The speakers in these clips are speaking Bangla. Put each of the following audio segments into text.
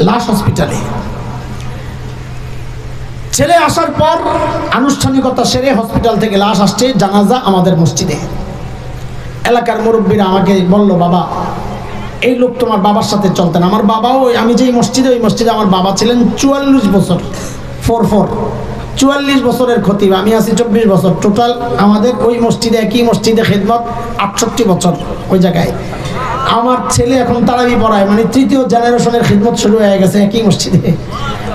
লাশ হসপিটালে। ছেলে আসার পর আনুষ্ঠানিকতা সেরে হসপিটাল থেকে লাশ আসছে জানাজা আমাদের মসজিদে। এলাকার মুরব্বীরা আমাকে বলল, বাবা, এই লোক তোমার বাবার সাথে চলতেন। আমার বাবাও আমি যেই মসজিদে, ওই মসজিদে আমার বাবা ছিলেন চুয়াল্লিশ বছর। Four four. চুয়াল্লিশ বছরের ক্ষতি আমি আছি চব্বিশ বছর। টোটাল আমাদের ওই মসজিদে একই মসজিদে খেদমত আটষট্টি বছর ওই জায়গায়। আমার ছেলে এখন তারাবি পড়ায় মানে তৃতীয় জেনারেশনের খিদমত শুরু হয়ে গেছে একই মসজিদে।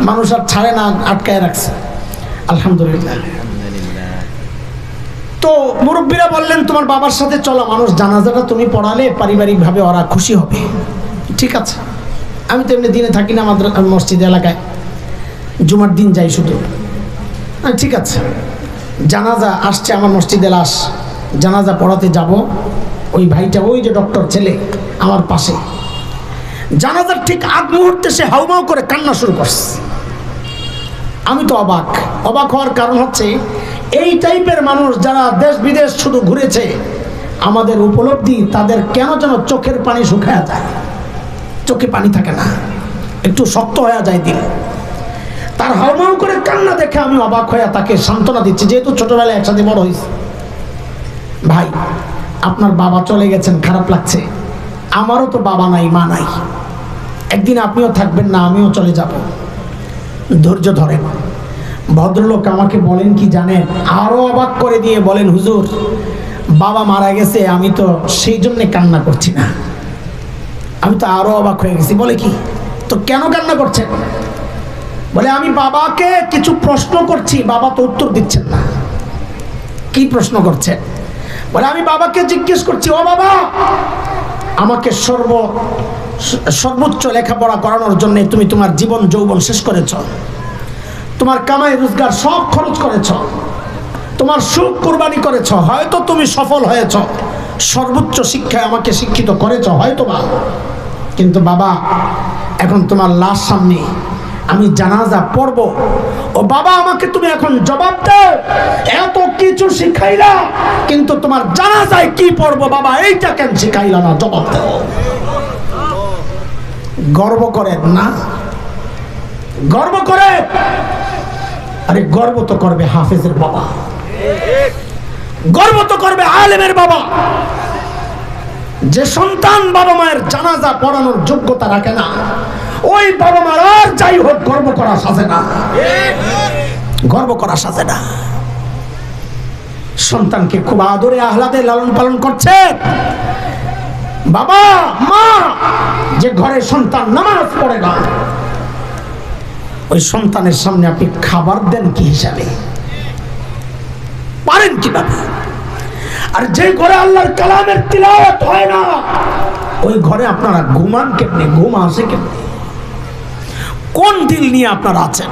মানুষ আর ছাড়ে না, আটকায় রাখছে। আলহামদুলিল্লাহ। তো মুরব্বীরা বললেন, তোমার বাবার সাথে চলো, মানুষ জানাজাটা তুমি পড়ালে পারিবারিকভাবে ওরা খুশি হবে। ঠিক আছে। আমি তো এমনি দিনে থাকি না আমাদের মসজিদ এলাকায়। জুমার দিন যাই শুধু। ঠিক আছে। জানাজা আসছে, আমার মসজিদে লাশ। জানাজা পড়াতে যাব। ওই ভাইটা, ওই যে ডক্টর ছেলে আমার পাশে। জানাজার ঠিক আগ মুহূর্তে সে হাউমাউ করে কান্না শুরু করছে। আমি তো অবাক। অবাক হওয়ার কারণ হচ্ছে, এই টাইপের মানুষ যারা দেশ বিদেশ শুধু ঘুরেছে, আমাদের উপলব্ধি তাদের কেন যেন চোখের পানি শুকায়া যায়? চোখে পানি থাকে না। একটু শক্ত হয়ে যায় দিল তার হাওমাও করে কান্না দেখে আমি অবাক হয়ে তাকে সান্ত্বনা দিচ্ছি, যেহেতু ছোটবেলায় একসাথে বড় হয়েছে। ভাই আপনার বাবা চলে গেছেন, খারাপ লাগছে। আমারও তো বাবা নাই, মা নাই। একদিন আপনিও থাকবেন না, আমিও চলে যাব। ধৈর্য ধরেন। ভদ্রলোক আমাকে বলেন কি জানেন? আরও অবাক করে দিয়ে বলেন, হুজুর, বাবা মারা গেছে, আমি তো সেই জন্যে কান্না করছি না। আমি তো আরও অবাক হয়ে গেছি। বলে কি? তো কেন কান্না করছেন? বলে, আমি বাবাকে কিছু প্রশ্ন করছি, বাবা তো উত্তর দিচ্ছেন না। কি প্রশ্ন করছেন? বলে, আমি বাবাকে জিজ্ঞেস করছি, ও বাবা, আমাকে সর্ব, সর্বোচ্চ লেখাপড়া করানোর জন্য তুমি তোমার জীবন যৌবন শেষ করেছ। তোমার কামাই, রোজগার সব খরচ করেছ। তোমার সুখ কোরবানি করেছ। হয়তো তুমি সফল হয়েছ। সর্বোচ্চ শিক্ষায় আমাকে শিক্ষিত করেছ হয়তো বা কিন্তু বাবা, এখন তোমার লাশ সামনে আমি জানাজা পড়ব। ও বাবা, আমাকে তুমি এখন জবাব দাও। এত কিছু শিখাইলা, কিন্তু তোমার জানাজায় কি পড়ব বাবা, এইটা কেন শিখাইলা না? জবাব দাও। গর্ব করেন না? গর্ব করে? আরে গর্ব তো করবে হাফেজের বাবা। গর্ব তো করবে আলেমের বাবা। যে সন্তান বাবা মায়ের জানাজা পড়ানোর যোগ্যতা রাখে না ওই বাবা মার আর যাই হোক, গর্ব করা সাজে না। গর্ব করা সাজে না। সন্তানকে খুব আদরে আহ্লাদে লালন পালন করছে। বাবা, মা, যে ঘরে সন্তান নামাজ পড়ে না, ওই সন্তানের সামনে আপনি খাবার দেন কি হিসাবে? পারেন কীভাবে? আর যে ঘরে আল্লাহর কালামের তিলাওয়াত হয় না, ওই ঘরে আপনারা ঘুমান কেমনে? ঘুম আসে কেমনে? কোন দিল নিয়ে আপনারা আছেন?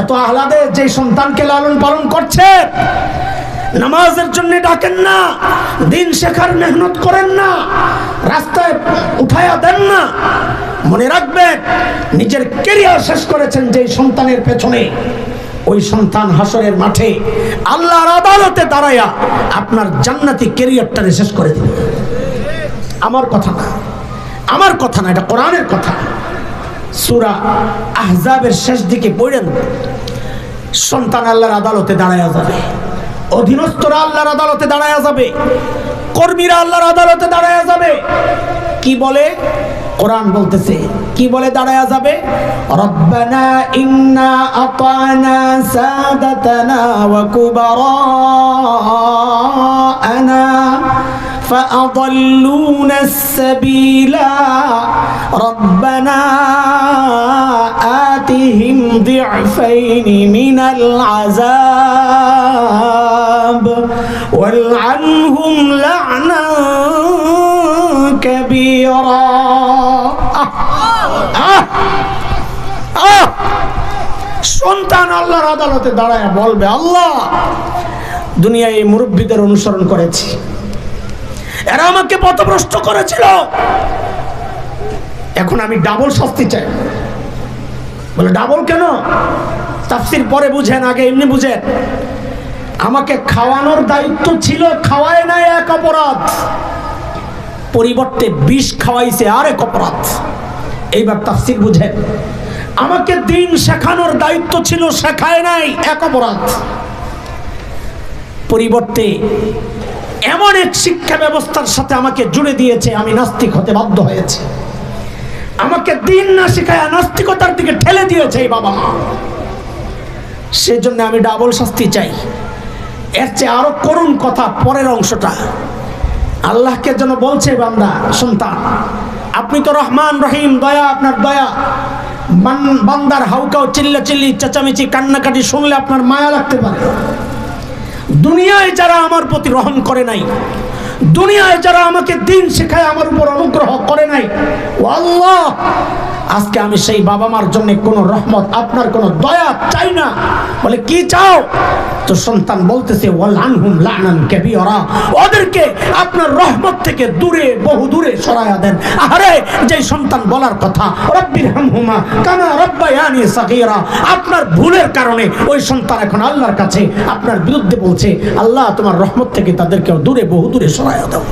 এত আহ্লাদে যে সন্তানকে লালন পালন করছে, নামাজের জন্য ডাকেন না, দিন শেখার মেহনত করেন না, রাস্তায় উঠায়া দেন না, মনে রাখবেন, নিজের কেরিয়ার শেষ করেছেন যে সন্তানের পেছনে। ওই সন্তান হাসরের মাঠে আল্লাহর আদালতে দাঁড়ায়া আপনার জান্নাতি কেরিয়ারটারে শেষ করে দিবে আমার কথা না। আমার কথা না, এটা কোরআনের কথা। সুরা আহজাবের শেষ দিকে পড়েন সন্তান আল্লাহর আদালতে দাঁড়ায়া যাবে। অধীনস্থরা আল্লাহর আদালতে দাঁড়ায়া যাবে। কর্মীরা আল্লাহর আদালতে দাঁড়ায়া যাবে। কি বলে? কোরআন বলতেছে, কি বলে দাঁড়ায়া যাবে? রব্বানা ইন্না আতানা সাদাতানা ওয়া কুবারানা فأضلونا السبيل ربنا آتهم ضعفين من العذاب والعنهم لعنا كبيرا آه آه آه সন্তান আল্লাহর আদালতে দাঁড়ায় বলবে আল্লাহ দুনিয়ায় এই মুরব্বীদের অনুসরণ করেছি এরা আমাকে পথভ্রষ্ট করেছিল। এখন আমি ডাবল শাস্তি চাই। বলে ডাবল কেন? তাফসির পরে বুঝেন, আগে এমনি বুঝেন। আমাকে খাওয়ানোর দায়িত্ব ছিল, খাওয়ায় নাই এক অপরাধ। পরিবর্তে বিষ খাওয়াইছে আর এক অপরাধ। এইবার তাফসির বুঝেন, আমাকে দিন শেখানোর দায়িত্ব ছিল, শেখায় নাই এক অপরাধ। পরিবর্তে এমন এক শিক্ষা ব্যবস্থার সাথে আমাকে জুড়ে দিয়েছে, আমি নাস্তিক হতে বাধ্য হয়েছে। আমাকে দিন না শেখায় নাস্তিকতার দিকে ঠেলে দিয়েছে এই বাবা মা। সেজন্য আমি ডাবল শাস্তি চাই। এর চেয়ে আরও করুণ কথা পরের অংশটা। আল্লাহকে যেন বলছে বান্দা, সন্তান, আপনি তো রহমান, রহিম, দয়া, আপনার দয়া। বান- বান্দার হাউকাও চিল্লা চিল্লি চেঁচামেচি, কান্নাকাটি শুনলে আপনার মায়া লাগতে পারে। দুনিয়ায় যারা আমার প্রতি রহম করে নাই, দুনিয়ায় যারা আমাকে দিন শেখায় আমার উপর অনুগ্রহ করে নাই, ও আল্লাহ আজকে আমি সেই বাবা মার জন্য কোনো রহমত, আপনার কোনো দয়া চাই না। বলে, কি চাও? তো সন্তান বলতেছে, ওয়াল আনহুম লানান কাবীরা। ওদেরকে আপনার রহমত থেকে দূরে, বহু দূরে সরায়া দেন। আরে যে সন্তান বলার কথা, রব্বির হামহুমা কামা রব্বায়ানি সাগীরা। আপনার ভুলের কারণে ওই সন্তান এখন আল্লাহর কাছে আপনার বিরুদ্ধে বলছে, আল্লাহ তোমার রহমত থেকে তাদেরকে দূরে, বহু দূরে সরায়া দাও।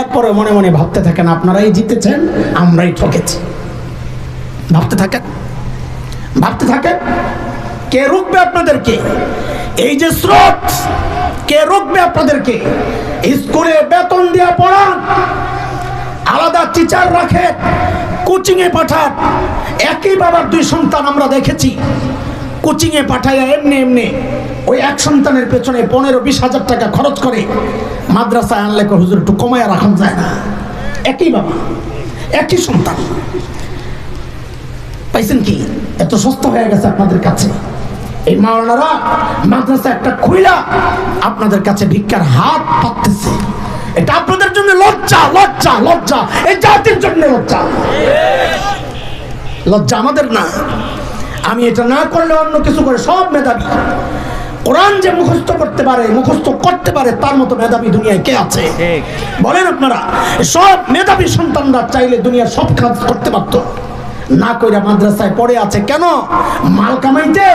এরপরে মনে মনে ভাবতে থাকেন, আপনারাই জিতেছেন, আমরাই ঠকেছি। ভাবতে থাকেন? ভাবতে থাকেন? কে রুখবে আপনাদেরকে? এই যে স্রোত, কে রুখবে আপনাদেরকে? স্কুলে বেতন দিয়ে পড়ান, আলাদা টিচার রাখে কোচিংয়ে পাঠান। একই বাবার দুই সন্তান আমরা দেখেছি। কোচিং এ পাঠাইয়া এমনি এমনি। ওই এক সন্তানের পেছনে পনেরো বিশ হাজার টাকা খরচ করে। মাদ্রাসায় আনলে হুজুর, একটু কমায় রাখা যায় না। একই বাবা, একই সন্তান। পাইছেন কি? এত সস্তা হয়ে গেছে আপনাদের কাছে। এই মাওলানারা মাদ্রাসা একটা খুইলা আপনাদের কাছে ভিক্ষার হাত পাততেছে। এটা আপনাদের জন্য লজ্জা লজ্জা লজ্জা। এই জাতির জন্য লজ্জা। লজ্জা আমাদের না। আমি এটা না করলে অন্য কিছু করে সব মেধাবী। কোরআন যে মুখস্থ করতে পারে মুখস্থ করতে পারে তার মতো মেধাবী দুনিয়ায় কে আছে? বলেন আপনারা সব মেধাবী সন্তানরা চাইলে দুনিয়ার সব কাজ করতে পারতো। না কইরা মাদ্রাসায় পড়ে আছে কেন? মাল কামাইতে।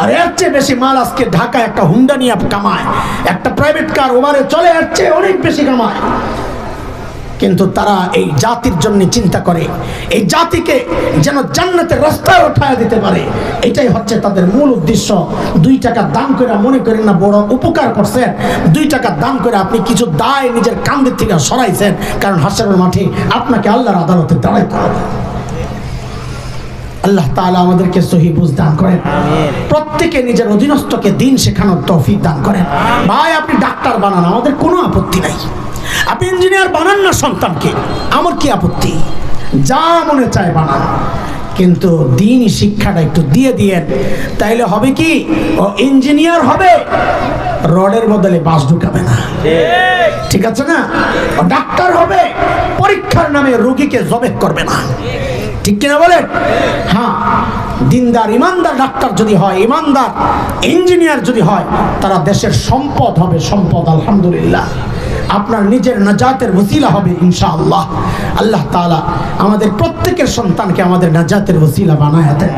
আর এর চেয়ে বেশি মাল আজকে ঢাকায় একটা হুন্ডা নিয়ে কামায়। একটা প্রাইভেট কার ওভারে চলে এর চেয়ে অনেক বেশি কামায়। কিন্তু তারা এই জাতির জন্য চিন্তা করে। এই জাতিকে যেন জান্নাতের রাস্তায় উঠায় দিতে পারে। এটাই হচ্ছে তাদের মূল উদ্দেশ্য। দুই টাকা দান করে মনে করেন না বড় উপকার করছেন। দুই টাকা দান করে আপনি কিছু দায় নিজের কান্দের থেকে সরাইছেন কারণ হাসরের মাঠে আপনাকে আল্লাহর আদালতে দাঁড়াইতে হবে। আল্লাহ তাআলা আমাদেরকে সহি বুঝ দান করেন। প্রত্যেকে নিজের অধীনস্থকে দিন শেখানোর তৌফিক দান করেন। ভাই আপনি ডাক্তার বানান আমাদের কোনো আপত্তি নাই। আপনি ইঞ্জিনিয়ার বানান না সন্তানকে? আমার কি আপত্তি? যা মনে চায় বানান। কিন্তু দিন শিক্ষাটা একটু দিয়ে দিয়েন। তাইলে হবে কি? ও ইঞ্জিনিয়ার হবে, রডের বদলে বাস ঢুকাবে না। ঠিক আছে না? ডাক্তার হবে, পরীক্ষার নামে রোগীকে জবে করবে না। ঠিক কিনা বলেন? হ্যাঁ দিনদার, ইমানদার ডাক্তার যদি হয়, ইমানদার ইঞ্জিনিয়ার যদি হয়, তারা দেশের সম্পদ হবে, সম্পদ, আলহামদুলিল্লাহ। আপনার নিজের নাজাতের ওসিলা হবে ইনশাআল্লাহ। আল্লাহ তালা আমাদের প্রত্যেকের সন্তানকে আমাদের নাজাতের ওসিলা বানায় দেন।